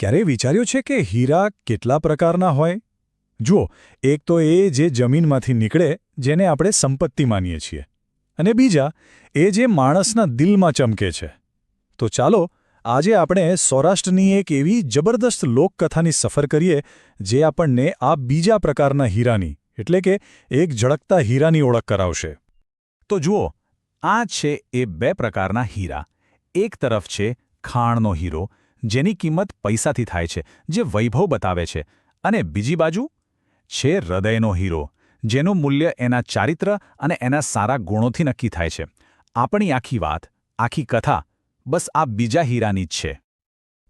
ક્યારેય વિચાર્યું છે કે હીરા કેટલા પ્રકારના હોય? જુઓ, એક તો એ જે જમીનમાંથી નીકળે, જેને આપણે સંપત્તિ માનીએ છીએ. અને બીજા, એ જે માણસના દિલમાં ચમકે છે. તો ચાલો, આજે આપણે સૌરાષ્ટ્રની એક એવી જબરદસ્ત લોકકથાની સફર કરીએ, જે આપણને આ બીજા પ્રકારના હીરાની, એટલે કે એક ઝળકતા હીરાની ઓળખ કરાવશે. તો જુઓ, આ છે એ બે પ્રકારના હીરા. એક તરફ છે ખાણનો હીરો જેની કિંમત પૈસાથી થાય છે, જે વૈભવ બતાવે છે. અને બીજી બાજુ, છે હૃદયનો હીરો, જેનું મૂલ્ય એના ચારિત્ર અને એના સારા ગુણોથી નક્કી થાય છે. આપણી આખી વાત, આખી કથા, બસ આ બીજા હીરાની જ છે.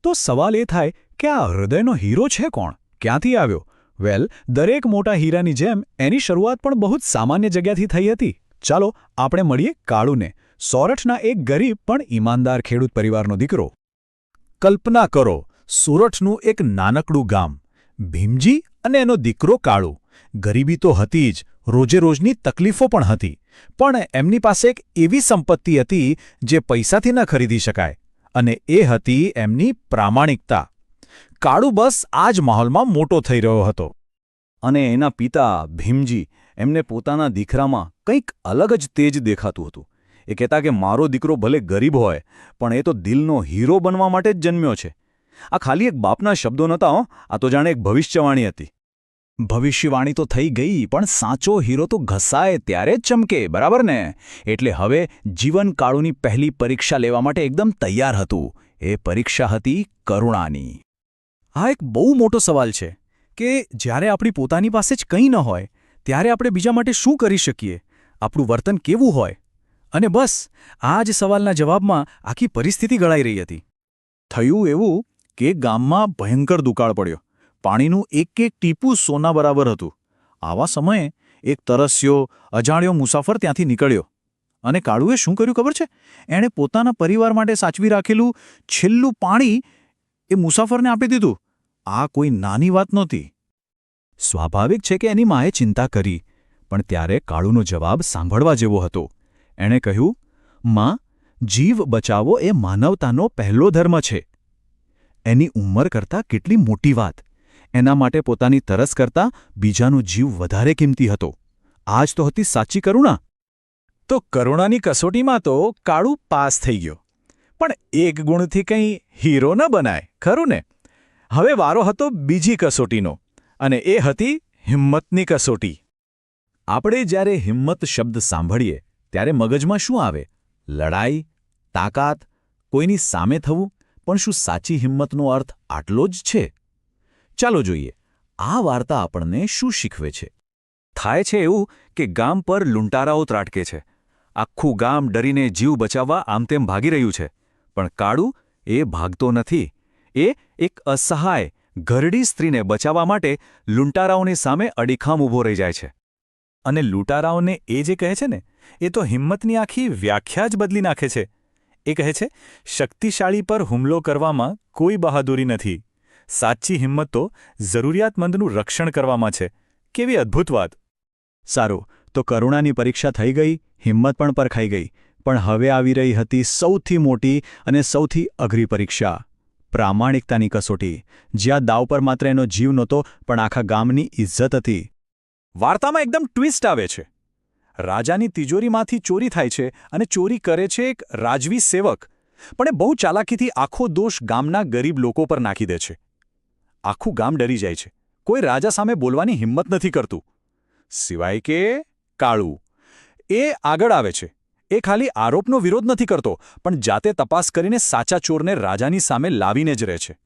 તો સવાલ એ થાય કે આ હૃદયનો હીરો છે કોણ? ક્યાંથી આવ્યો? વેલ, દરેક મોટા હીરાની જેમ એની શરૂઆત પણ બહુ જ સામાન્ય જગ્યાથી થઈ હતી. ચાલો, આપણે મળીએ કાળુને. સોરઠના એક ગરીબ પણ ઈમાનદાર ખેડૂત પરિવારનો દીકરો. કલ્પના કરો, સુરઠનું એક નાનકડું ગામ. ભીમજી અને એનો દીકરો કાળુ. ગરીબી તો હતી જ રોજે રોજની તકલીફો પણ હતી. પણ એમની પાસે એક એવી સંપત્તિ હતી જે પૈસાથી ન ખરીદી શકાય. અને એ હતી એમની પ્રામાણિકતા. કાળુ બસ આ જ માહોલમાં મોટો થઈ રહ્યો હતો. અને એના પિતા ભીમજી એમને પોતાના દીકરામાં કંઈક અલગ જ તેજ દેખાતું હતું. એ કહેતા કે મારો દીકરો ભલે ગરીબ હોય, પણ એ તો દિલનો હીરો બનવા માટે જ જન્મ્યો છે. આ ખાલી એક બાપના શબ્દો નહોતા હો, આ તો જાણે એક ભવિષ્યવાણી હતી. ભવિષ્યવાણી તો થઈ ગઈ, પણ સાચો હીરો તો ઘસાય ત્યારે જ ચમકે, બરાબર ને? એટલે હવે જીવનકાળુની પહેલી પરીક્ષા લેવા માટે એકદમ તૈયાર હતું. એ પરીક્ષા હતી કરુણાની. આ એક બહુ મોટો સવાલ છે, કે જ્યારે આપણી પોતાની પાસે જ કંઈ ન હોય, ત્યારે આપણે બીજા માટે શું કરી શકીએ? આપણું વર્તન કેવું હોય? અને બસ, આ જ સવાલના જવાબમાં આખી પરિસ્થિતિ ગળાઈ રહી હતી. થયું એવું કે ગામમાં ભયંકર દુકાળ પડ્યો. પાણીનું એક એક ટીપું સોના બરાબર હતું. આવા સમયે એક તરસ્યો, અજાણ્યો મુસાફર ત્યાંથી નીકળ્યો. અને કાળુએ શું કર્યું ખબર છે? એણે પોતાના પરિવાર માટે સાચવી રાખેલું છેલ્લું પાણી એ મુસાફરને આપી દીધું. આ કોઈ નાની વાત નહોતી. સ્વાભાવિક છે કે એની માએ ચિંતા કરી, પણ ત્યારે કાળુનો જવાબ સાંભળવા જેવો હતો. એણે કહ્યું, માં, જીવ બચાવવો એ માનવતાનો પહેલો ધર્મ છે. એની ઉંમર કરતાં કેટલી મોટી વાત. એના માટે પોતાની તરસ કરતાં બીજાનો જીવ વધારે કિંમતી હતો. આ તો હતી સાચી કરુણા. તો કરુણાની કસોટીમાં તો કાળુ પાસ થઈ ગયો. પણ એક ગુણથી કંઈ હીરો ન બનાય, ખરું ને? હવે વારો હતો બીજી કસોટીનો, અને એ હતી હિંમતની કસોટી. આપણે જ્યારે હિંમત શબ્દ સાંભળીએ ત્યારે મગજમાં શું આવે? લડાઈ, તાકાત, કોઈની સામે થવું? પણ શું સાચી હિંમતનો અર્થ આટલો જ છે? ચાલો જોઈએ, આ વાર્તા આપણને શું શીખવે છે? થાય છે એવું કે ગામ પર લૂંટારાઓ ત્રાટકે છે. આખું ગામ ડરીને જીવ બચાવવા આમ તેમ ભાગી રહ્યું છે. પણ કાળુ એ ભાગતો નથી. એ એક અસહાય, ઘરડી સ્ત્રીને બચાવવા માટે લૂંટારાઓની સામે અડીખામ ઊભો રહી જાય છે. અને લૂંટારાઓને એ જે કહે છે ને, એ તો હિંમતની આખી વ્યાખ્યા જ બદલી નાખે છે. એ કહે છે, શક્તિશાળી પર હુમલો કરવામાં કોઈ બહાદુરી નથી. સાચી હિંમત તો જરૂરિયાતમંદનું રક્ષણ કરવામાં છે. કેવી અદ્ભુત વાત. સારું, તો કરુણાની પરીક્ષા થઈ ગઈ, હિંમત પણ પરખાઈ ગઈ, પણ હવે આવી રહી હતી સૌથી મોટી અને સૌથી અઘરી પરીક્ષા, પ્રામાણિકતાની કસોટી. જ્યાં દાવ પર માત્ર એનો જીવ નહોતો, પણ આખા ગામની ઇજ્જત હતી. વાર્તામાં એકદમ ટ્વિસ્ટ આવે છે. રાજાની તિજોરીમાંથી ચોરી થાય છે અને ચોરી કરે છે એક રાજવી સેવક, પણ એ બહુ ચાલાકીથી આખો દોષ ગામના ગરીબ લોકો પર નાખી દે છે. આખું ગામ ડરી જાય છે. કોઈ રાજા સામે બોલવાની હિંમત નથી કરતું. સિવાય કે કાળુ. એ આગળ આવે છે. એ ખાલી આરોપનો વિરોધ નથી કરતો, પણ જાતે તપાસ કરીને સાચા ચોરને રાજાની સામે લાવીને જ રહે છે.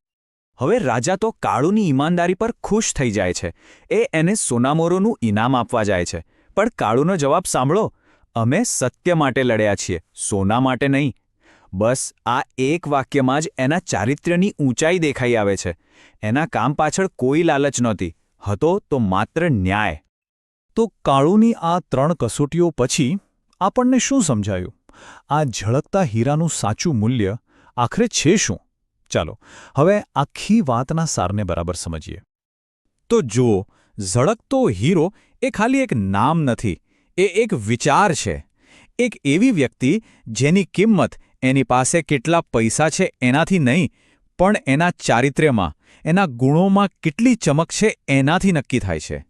હવે રાજા તો કાળુની ઈમાનદારી પર ખુશ થઈ જાય છે. એ એને સોનામોરોનું ઇનામ આપવા જાય છે. પણ કાળુનો જવાબ સાંભળો, અમે સત્ય માટે લડ્યા છીએ, સોના માટે નહીં. બસ આ એક વાક્યમાં જ એના ચારિત્ર્યની ઊંચાઈ દેખાઈ આવે છે. એના કામ પાછળ કોઈ લાલચ નહોતી, હતો તો માત્ર ન્યાય. તો કાળુની આ ત્રણ કસોટીઓ પછી આપણને શું સમજાયું? આ ઝળકતા હીરાનું સાચું મૂલ્ય આખરે છે શું? ચાલો, હવે આખી વાતના સારને બરાબર સમજીએ. તો જુઓ, ઝળકતો હીરો એ ખાલી એક નામ નથી, એ એક વિચાર છે. એક એવી વ્યક્તિ જેની કિંમત એની પાસે કેટલા પૈસા છે એનાથી નહીં, પણ એના ચારિત્ર્યમાં, એના ગુણોમાં કેટલી ચમક છે એનાથી નક્કી થાય છે.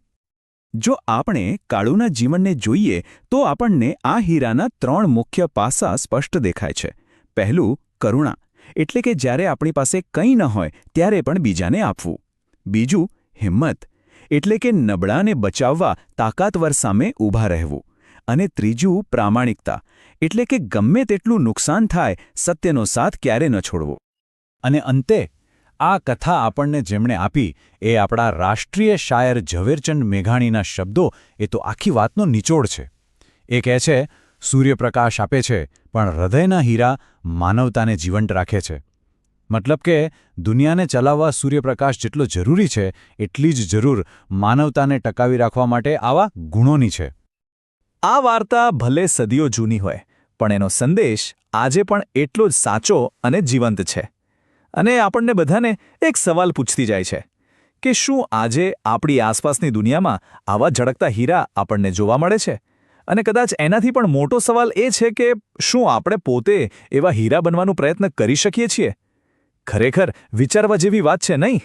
જો આપણે કાળુના જીવનને જોઈએ, તો આપણને આ હીરાના ત્રણ મુખ્ય પાસા સ્પષ્ટ દેખાય છે. પહેલું, કરુણા. એટલે કે જ્યારે આપણી પાસે કંઈ ન હોય, ત્યારે પણ બીજાને આપવું. બીજું, હિંમત. એટલે કે નબળાને બચાવવા તાકાતવર સામે ઊભા રહેવું. અને ત્રીજું, પ્રામાણિકતા. એટલે કે ગમે તેટલું નુકસાન થાય, સત્યનો સાથ ક્યારે ન છોડવો. અને અંતે, આ કથા આપણને જેમણે આપી, એ આપણા રાષ્ટ્રીય શાયર ઝવેરચંદ મેઘાણીના શબ્દો, એ તો આખી વાતનો નિચોડ છે. એ કહે છે સૂર્યપ્રકાશ આપે છે, પણ હૃદયના હીરા માનવતાને જીવંત રાખે છે. મતલબ કે, દુનિયાને ચલાવવા સૂર્યપ્રકાશ જેટલો જરૂરી છે, એટલી જ જરૂર માનવતાને ટકાવી રાખવા માટે આવા ગુણોની છે. આ વાર્તા ભલે સદીઓ જૂની હોય, પણ એનો સંદેશ આજે પણ એટલો જ સાચો અને જીવંત છે. અને આપણને બધાને એક સવાલ પૂછતી જાય છે, કે શું આજે આપણી આસપાસની દુનિયામાં આવા ઝળકતા હીરા આપણને જોવા મળે છે? અને કદાચ એનાથી પણ મોટો સવાલ એ છે કે શું આપણે પોતે એવા હીરા બનવાનો પ્રયત્ન કરી શકીએ છીએ? ખરેખર વિચારવા જેવી વાત છે નહીં?